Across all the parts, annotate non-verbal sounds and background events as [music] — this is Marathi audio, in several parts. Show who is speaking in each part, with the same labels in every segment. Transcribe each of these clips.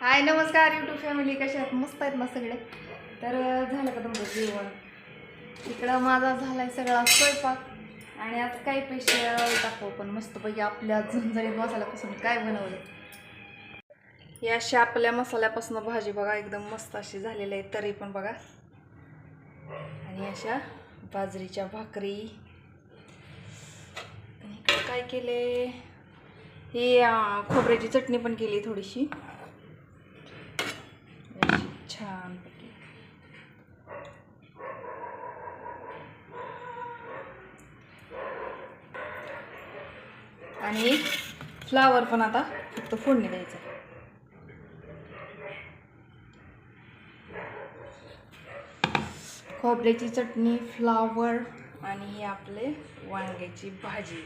Speaker 1: हाय नमस्कार यूट्यूब फॅमिली कशा आहेत? मस्त आहेत ना सगळे? तर झालं का तुमचं जेवण? इकडं माझा झाला आहे सगळा स्वयंपाक आणि आज काय पैसे टाकू पण मस्तपैकी आपल्या झणझणीत मसाल्यापासून काय बनवलं या अशा आपल्या मसाल्यापासून भाजी बघा एकदम मस्त अशी झालेली आहे तरी पण बघा. आणि अशा बाजरीच्या भाकरी. आणि काय केले ही खोबऱ्याची चटणी पण केली थोडीशी. छानपैकी. आणि फ्लावर पण आता फक्त फोडणी द्यायचं. खोबऱ्याची चटणी फ्लावर आणि आपले वांग्याची भाजी.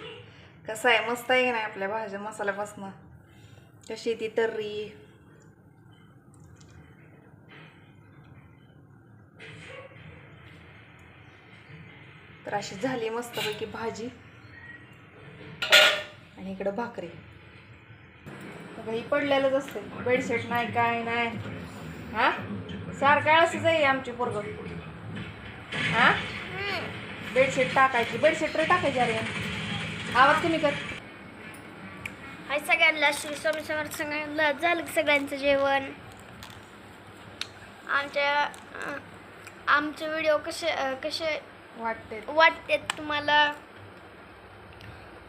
Speaker 1: कसं आहे? मस्त आहे की नाही आपल्या भाज्या मसाल्यापासून? कशी ती तर्री? तर अशी झाली मस्तपैकी भाजी. आणि इकडं भाकरी. बघा, ही पडलेलंच असते बेडशीट नाही काय नाही. हा? सारखं असंच आहे आमची पोरग. हा? बेडशीट टाकायची. बेडशीट रे टाकायची अरे. आवाज कमी कर.
Speaker 2: हाय सगळ्यांना श्री स्वामी समर्थ सगळ्यांना. झालं सगळ्यांचं जेवण? आमच्या आमचे व्हिडिओ कसे कसे
Speaker 1: वाटते.
Speaker 2: वाटते तुम्हाला.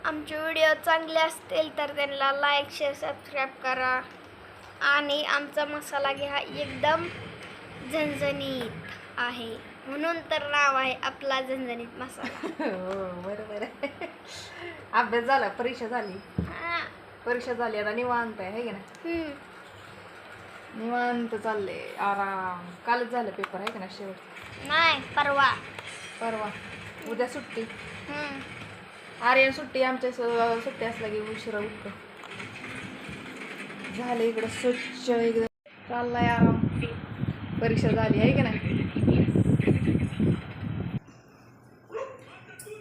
Speaker 2: आमचे व्हिडिओ चांगले असतील तर त्यांना लाईक शेअर सबस्क्राईब करा. आणि आमचा मसाला घ्या एकदम झणझणीत आहे. म्हणून तर नाव आहे आपला झणझणीत मसाला. [laughs]
Speaker 1: हो बरोबर आहे. अभ्यास झाला परीक्षा झाली.
Speaker 2: हा.
Speaker 1: परीक्षा झाली आता निवांत आहे है की नाही?
Speaker 2: हम्म.
Speaker 1: निवांत चालले आराम. कालच झालं पेपर आहे का ना शेवट?
Speaker 2: नाही परवा.
Speaker 1: परवा. उद्या सुट्टी. आर्यन सुट्टी आमच्या स- सुट्टी असल्या की उशिरा उठतो. झालं इकडं स्वच्छ एकदम चाललाय आराम. परीक्षा झाली आहे की नाही?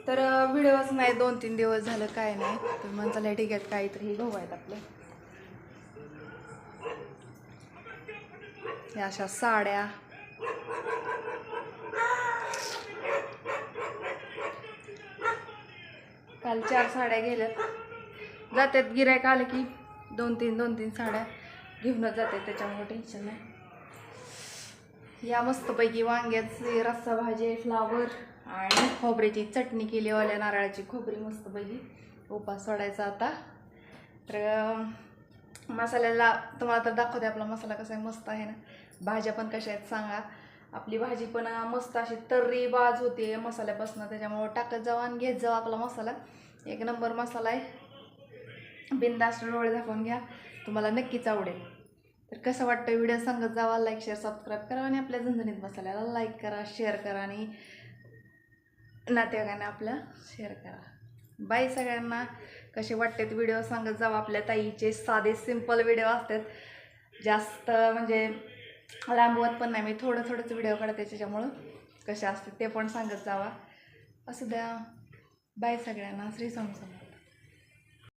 Speaker 1: तर व्हिडिओच नाही दोन तीन दिवस झालं काय नाही. तर मग चला ठीक आहे काहीतरी हे गहू आहेत आपले. या अशा साड्या. काल चार साड्या गेल्यात जातात गिरायक आलं की दोन तीन दोन तीन साड्या घेऊनच जातात त्याच्यामुळे टेन्शन नाही. या मस्तपैकी वांग्याची रस्सा भाजी फ्लावर आणि खोबऱ्याची चटणी केली वाल्या नारळाची खोबरी मस्तपैकी उपास सोडायचा आता. तर मसाल्याला तुम्हाला तर दाखवते आपला मसाला कसा आहे मस्त आहे ना. भाज्या पण कशा आहेत सांगा. आपली भाजी पण मस्त अशी तर्री बाज होते मसाल्यापासून. त्याच्यामुळं टाकत जाऊ आणि घेत जाऊ आपला मसाला. एक नंबर मसाला आहे. बिंदास डोळे दाखवून घ्या. तुम्हाला नक्कीच आवडेल. तर कसं वाटतं व्हिडिओ सांगत जावा. लाईक शेअर सबस्क्राईब करा आणि आपल्या झणझणीत मसाल्याला लाईक करा शेअर करा आणि नातेवाईकांना आपलं शेअर करा. बाय सगळ्यांना. कसे वाटतात व्हिडिओ सांगत जावा. आपल्या ताईचे साधे सिंपल व्हिडिओ असतात. जास्त म्हणजे लांबवत पण नाही. मी थोडं थोडंच व्हिडिओ काढते त्याच्यामुळं. कसे असते ते पण सांगत जावा. असू द्या. बाय सगळ्यांना. श्री स्वामी